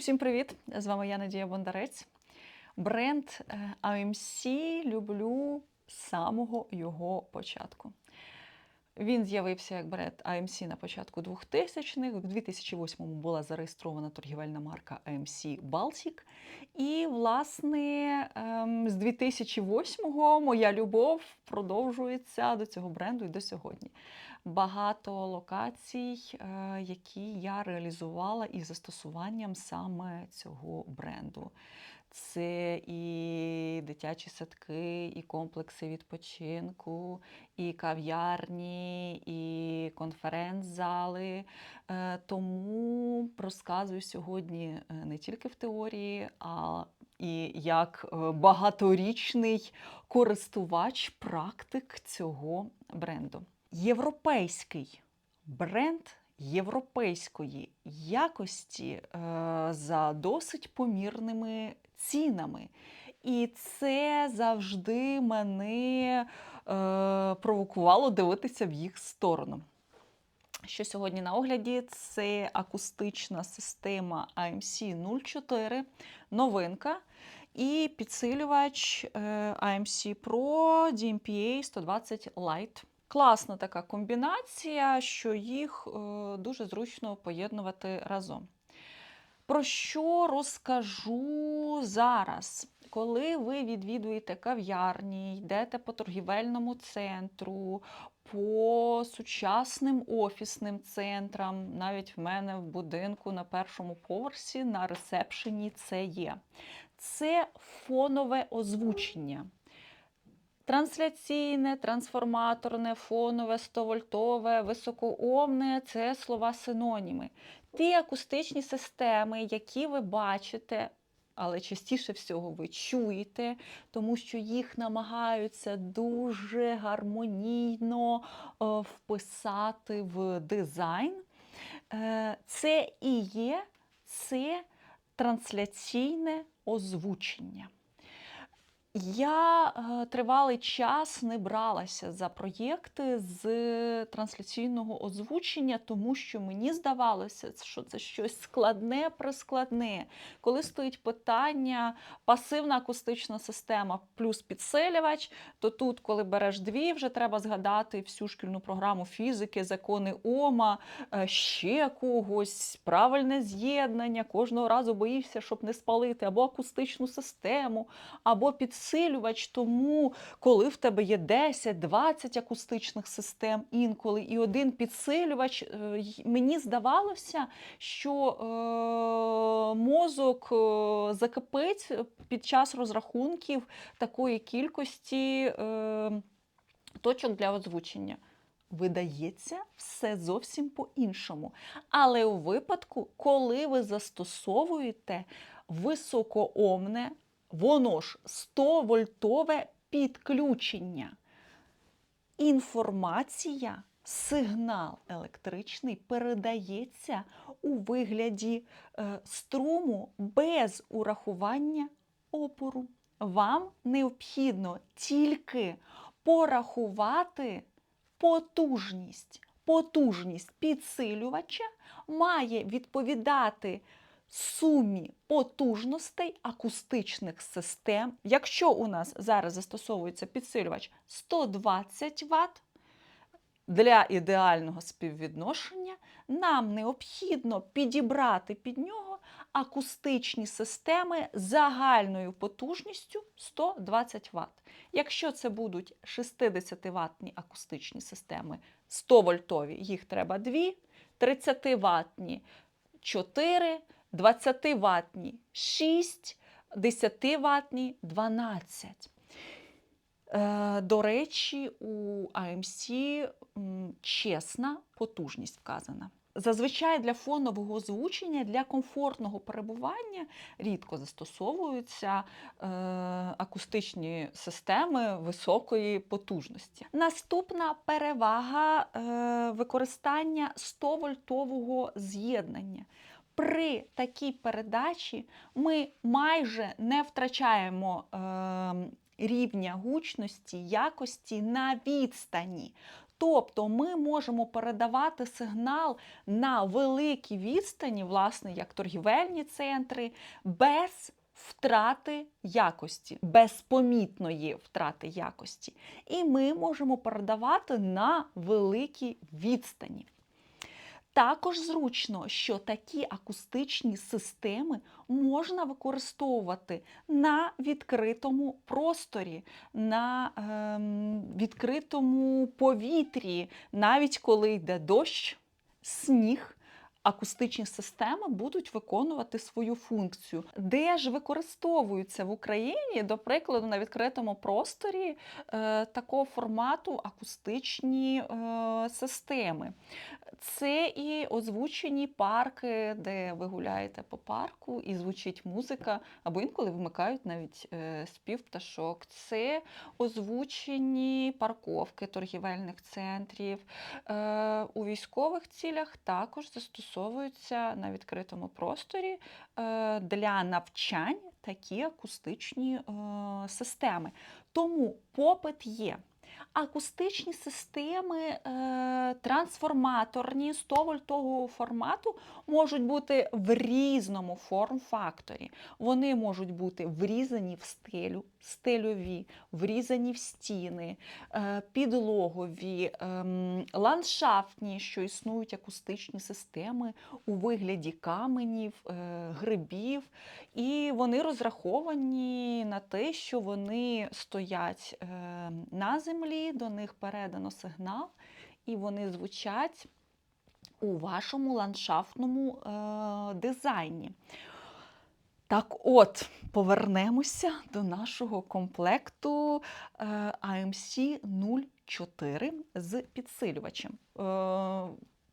Усім привіт! З вами я Надія Бондарець. Бренд е, AMC люблю з самого його початку. Він з'явився як бренд AMC на початку 2000-х. В 2008-му була зареєстрована торгівельна марка AMC Baltic. І, власне, ем, з 2008-го моя любов продовжується до цього бренду і до сьогодні. Багато локацій, е, які я реалізувала із застосуванням саме цього бренду. Це і дитячі садки, і комплекси відпочинку, і кав'ярні, і конференц-зали. Е, Тому розказую сьогодні е, не тільки в теорії, а і як багаторічний користувач практик цього бренду. Європейський бренд європейської якості е, за досить помірними цінами. І це завжди мене е, провокувало дивитися в їх сторону. Що сьогодні на огляді? Це акустична система AMC 04, новинка і підсилювач е, AMC Pro DMPA 120 Lite. Класна така комбінація, що їх е, дуже зручно поєднувати разом. Про що розкажу зараз? Коли ви відвідуєте кав'ярні, йдете по торгівельному центру, по сучасним офісним центрам, навіть в мене в будинку на першому поверсі на ресепшені це є. Це фонове озвучення. Трансляційне, трансформаторне, фонове, 100-вольтове, високоомне це слова синоніми. Ті акустичні системи, які ви бачите, але частіше всього ви чуєте, тому що їх намагаються дуже гармонійно е, вписати в дизайн. Е, Це і є це трансляційне озвучення. Я е, тривалий час не бралася за проєкти з трансляційного озвучення, тому що мені здавалося, що це щось складне прискладне. Коли стоїть питання пасивна акустична система плюс підсилювач, то тут, коли береш дві, вже треба згадати всю шкільну програму фізики, закони Ома, е, ще когось, правильне з'єднання. Кожного разу боїшся, щоб не спалити або акустичну систему, або підсилювач підсилювач, тому коли в тебе є 10-20 акустичних систем інколи і один підсилювач, е, мені здавалося, що е, мозок е, закипить під час розрахунків такої кількості е, точок для озвучення. Видається все зовсім по-іншому. Але у випадку, коли ви застосовуєте високоомне, воно ж 100-вольтове підключення, інформація, сигнал електричний передається у вигляді е, струму без урахування опору. Вам необхідно тільки порахувати потужність. Потужність підсилювача має відповідати сумі потужностей акустичних систем. Якщо у нас зараз застосовується підсилювач 120 Вт, для ідеального співвідношення нам необхідно підібрати під нього акустичні системи загальною потужністю 120 Вт. Якщо це будуть 60 ватні акустичні системи 100 вольтові, їх треба 2, 30 ватні 4, 20 ватні 6, 10 ватні 12. Е, До речі, у м, чесна потужність вказана. Зазвичай для фонового озвучення, для комфортного перебування рідко застосовуються е, акустичні системи високої потужності. Наступна перевага е, використання 100-вольтового з'єднання. При такій передачі ми майже не втрачаємо е, рівня гучності, якості на відстані. Тобто ми можемо передавати сигнал на великій відстані, власне, як торгівельні центри, без втрати якості, без помітної втрати якості. І ми можемо передавати на великій відстані. Також зручно, що такі акустичні системи можна використовувати на відкритому просторі, на ем, відкритому повітрі, навіть коли йде дощ, сніг. Акустичні системи будуть виконувати свою функцію, де ж використовуються в Україні, до прикладу, на відкритому просторі е, такого формату акустичні е, системи. Це і озвучені парки, де ви гуляєте по парку і звучить музика, або інколи вмикають навіть е, спів пташок. Це озвучені парковки торгівельних центрів. Е, у військових цілях також застосовуються на відкритому просторі е, для навчань такі акустичні системи. Тому попит є. Акустичні системи е, трансформаторні 100-вольтового формату можуть бути в різному форм-факторі. Вони можуть бути врізані в стелю, стельові, врізані в стіни, е, підлогові, е, ландшафтні, що існують акустичні системи у вигляді каменів, е, грибів. І вони розраховані на те, що вони стоять е, на землі, до них передано сигнал, і вони звучать у вашому ландшафтному е, дизайні. Так от, повернемося до нашого комплекту е, AMC 04 з підсилювачем. Е,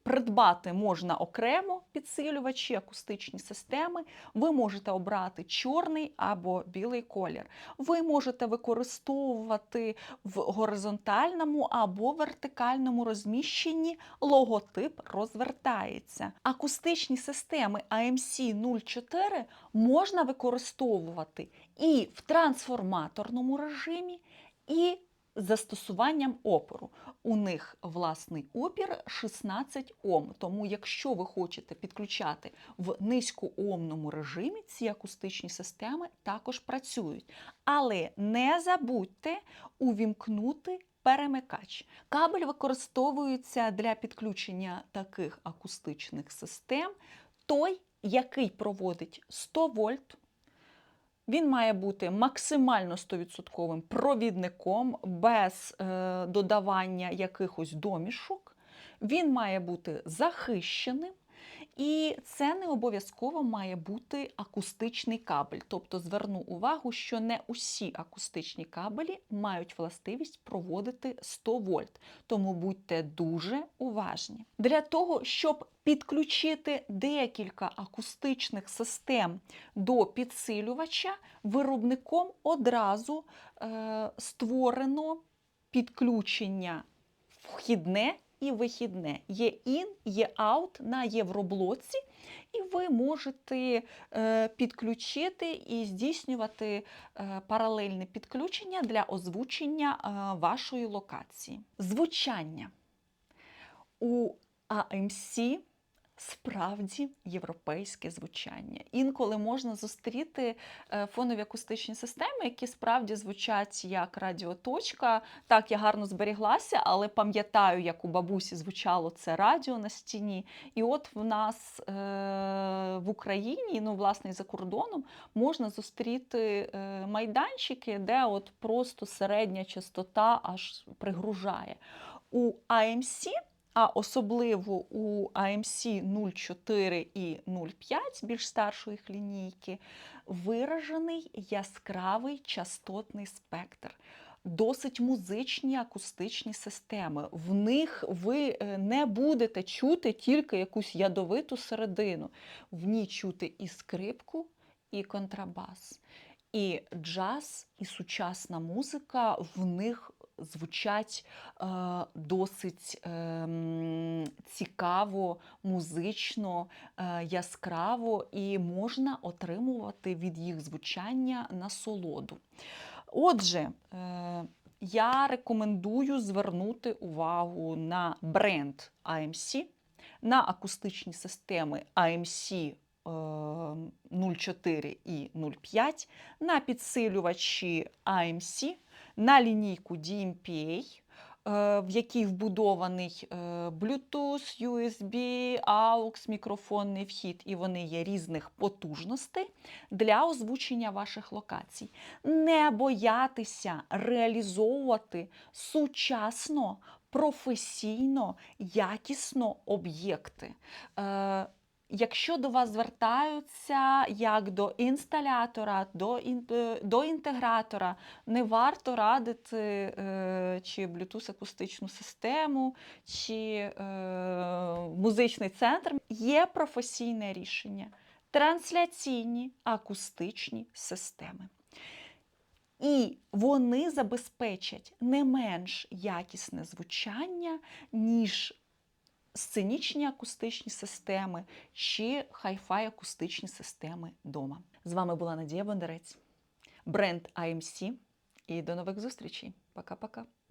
Придбати можна окремо підсилювачі, акустичні системи. Ви можете обрати чорний або білий колір. Ви можете використовувати в горизонтальному або вертикальному розміщенні логотип розвертається. Акустичні системи AMC 04 можна використовувати і в трансформаторному режимі, і застосуванням опору. У них власний опір 16 Ом. Тому, якщо ви хочете підключати в низькоомному режимі, ці акустичні системи також працюють. Але не забудьте увімкнути перемикач. Кабель використовується для підключення таких акустичних систем, той, який проводить 100 вольт. Він має бути максимально 100% провідником без е, додавання якихось домішок. Він має бути захищеним. І це не обов'язково має бути акустичний кабель. Тобто зверну увагу, що не усі акустичні кабелі мають властивість проводити 100 вольт. Тому будьте дуже уважні. Для того, щоб підключити декілька акустичних систем до підсилювача, виробником одразу е, створено підключення вхідне і вихідне. Є ін, є аут на євроблоці, і ви можете е, підключити і здійснювати е, паралельне підключення для озвучення е, вашої локації. Звучання у AMC справді європейське звучання. Інколи можна зустріти е, фонові акустичні системи, які справді звучать як радіоточка. Так, я гарно зберіглася, але пам'ятаю, як у бабусі звучало це радіо на стіні. І от в нас е, в Україні, ну, власне, і за кордоном, можна зустріти е, майданчики, де от просто середня частота аж пригружає. У AMC а особливо у AMC 04 і 05 більш старшої лінійки, виражений яскравий частотний спектр. Досить музичні акустичні системи. В них ви е, не будете чути тільки якусь ядовиту середину. В ній чути і скрипку, і контрабас. І джаз, і сучасна музика в них звучать е, досить е, цікаво, музично, е, яскраво, і можна отримувати від їх звучання насолоду. Отже, е, я рекомендую звернути увагу на бренд AMC, на акустичні системи AMC е, 04 і 05, на підсилювачі AMC, на лінійку DMPA, е, в якій вбудований е, Bluetooth, USB, AUX, мікрофонний вхід, і вони є різних потужностей для озвучення ваших локацій. Не боятися реалізовувати сучасно, професійно, якісно об'єкти. Якщо до вас звертаються як до інсталятора, до, ін- е, до інтегратора, не варто радити е, чи Bluetooth акустичну систему, чи е, музичний центр. Є професійне рішення трансляційні акустичні системи. І вони забезпечать не менш якісне звучання, ніж сценічні акустичні системи чи хай-фай акустичні системи дома. З вами була Надія Бондарець, бренд IMC. І до нових зустрічей. Пока-пока.